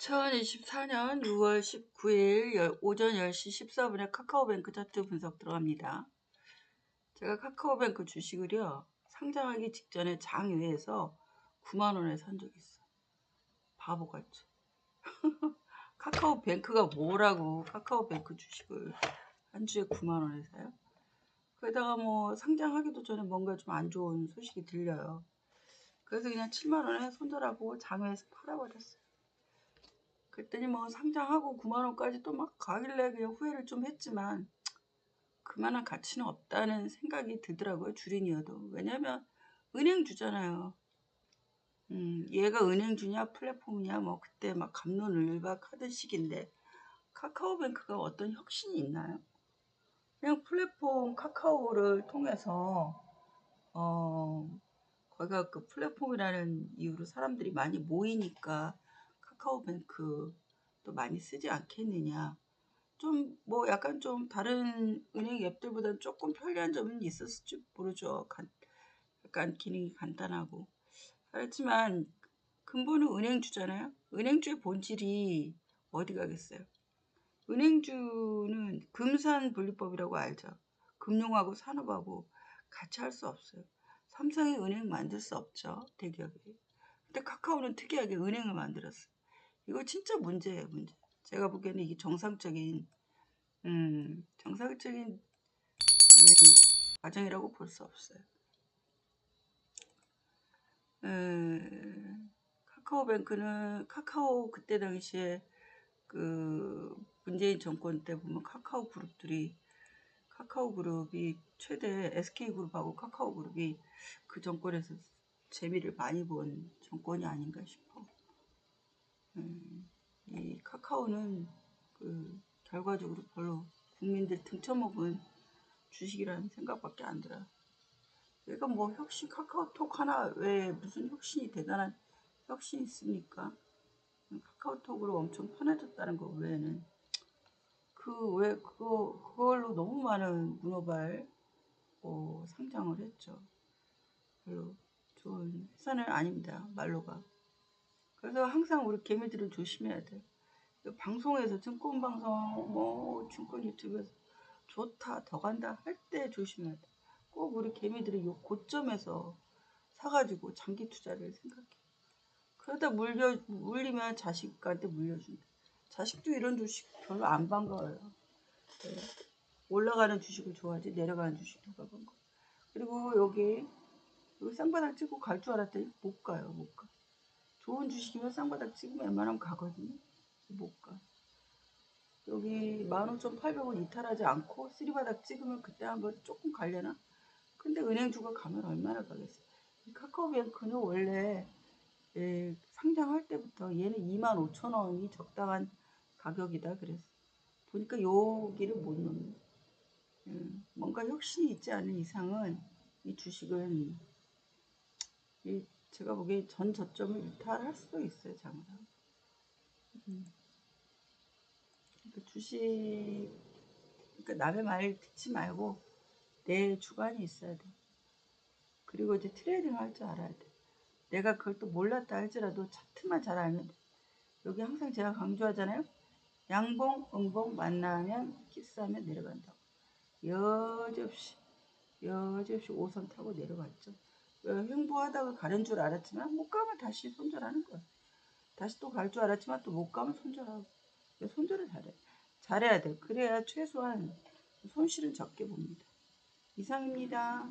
2024년 6월 19일 열- 오전 10시 14분에 카카오뱅크 차트 분석 들어갑니다. 제가 카카오뱅크 주식을요, 상장하기 직전에 장외에서 9만원에 산 적이 있어. 바보 같죠. 카카오뱅크가 뭐라고 카카오뱅크 주식을 한 주에 9만원에 사요? 그러다가 뭐 상장하기도 전에 뭔가 좀 안 좋은 소식이 들려요. 그래서 그냥 7만원에 손절하고 장외에서 팔아버렸어요. 그랬더니 뭐 상장하고 9만 원까지 또 막 가길래 그냥 후회를 좀 했지만 그만한 가치는 없다는 생각이 들더라고요 주린이어도 왜냐면 은행 주잖아요 음, 얘가 은행 주냐 플랫폼이냐 뭐 그때 막 감론을박 하던 시기인데 카카오뱅크가 어떤 혁신이 있나요? 그냥 플랫폼 카카오를 통해서 어 거기가 그 플랫폼이라는 이유로 사람들이 많이 모이니까 카카오뱅크도 많이 쓰지 않겠느냐. 좀 뭐 약간 좀 다른 은행 앱들보다는 조금 편리한 점은 있었을지 모르죠. 간, 약간 기능이 간단하고. 그렇지만 근본은 은행주잖아요. 은행주의 본질이 어디 가겠어요? 은행주는 금산분리법이라고 알죠. 금융하고 산업하고 같이 할 수 없어요. 삼성이 은행 만들 수 없죠. 대기업이. 근데 카카오는 특이하게 은행을 만들었어요. 이거 진짜 문제예요, 문제. 제가 보기에는 이게 정상적인, 음, 정상적인 네, 과정이라고 볼 수 없어요. 음, 카카오뱅크는 카카오 그때 당시에 그 문재인 정권 때 보면 카카오 그룹들이 카카오 그룹이 최대 SK 그룹하고 카카오 그룹이 그 정권에서 재미를 많이 본 정권이 아닌가 싶어. 음, 이 카카오는 그 결과적으로 별로 국민들 등쳐먹은 주식이라는 생각밖에 안 들어요. 얘가 뭐 혁신 카카오톡 하나 왜 무슨 혁신이 대단한 혁신이 있습니까? 카카오톡으로 엄청 편해졌다는 거 외에는 그 왜 그거 그걸로 너무 많은 문어발 어, 상장을 했죠. 별로 좋은 회사는 아닙니다. 말로가. 그래서 항상 우리 개미들은 조심해야 돼. 방송에서 증권 방송 뭐 증권 유튜브에서 좋다 더 간다 할 때 조심해야 돼. 꼭 우리 개미들이 요 고점에서 사가지고 장기 투자를 생각해. 그러다 물려 물리면 자식한테 물려준다. 자식도 이런 주식 별로 안 반가워요. 네. 올라가는 주식을 좋아하지 내려가는 주식을 반가워. 그리고 여기 여기 쌍바닥 찍고 갈 줄 알았더니 못 가요, 못 가. 좋은 주식이면 쌍바닥 찍으면 웬만하면 가거든요. 못 가. 여기 15,800원 이탈하지 않고 쓰리바닥 찍으면 그때 한번 조금 갈려나? 근데 은행주가 가면 얼마나 가겠어. 이 카카오뱅크는 원래 예, 상장할 때부터 얘는 25,000원이 적당한 가격이다 그랬어. 보니까 여기를 못 넣는. 음, 뭔가 혁신이 있지 않은 이상은 이 주식은 이 제가 보기에 전 저점을 이탈할 수도 있어요, 장으로. 음. 그 주식, 그러니까 남의 말 듣지 말고 내 주관이 있어야 돼. 그리고 이제 트레이딩 할 줄 알아야 돼. 내가 그걸 또 몰랐다 할지라도 차트만 잘 알면 돼. 여기 항상 제가 강조하잖아요. 양봉, 음봉 만나면 키스하면 내려간다고. 여지없이, 여지없이 5선 타고 내려갔죠. 횡보하다가 가는 줄 알았지만 못 가면 다시 손절하는 거야. 다시 또 갈 줄 알았지만 또 못 가면 손절하고. 손절을 잘해. 잘해야 돼. 그래야 최소한 손실은 적게 봅니다. 이상입니다.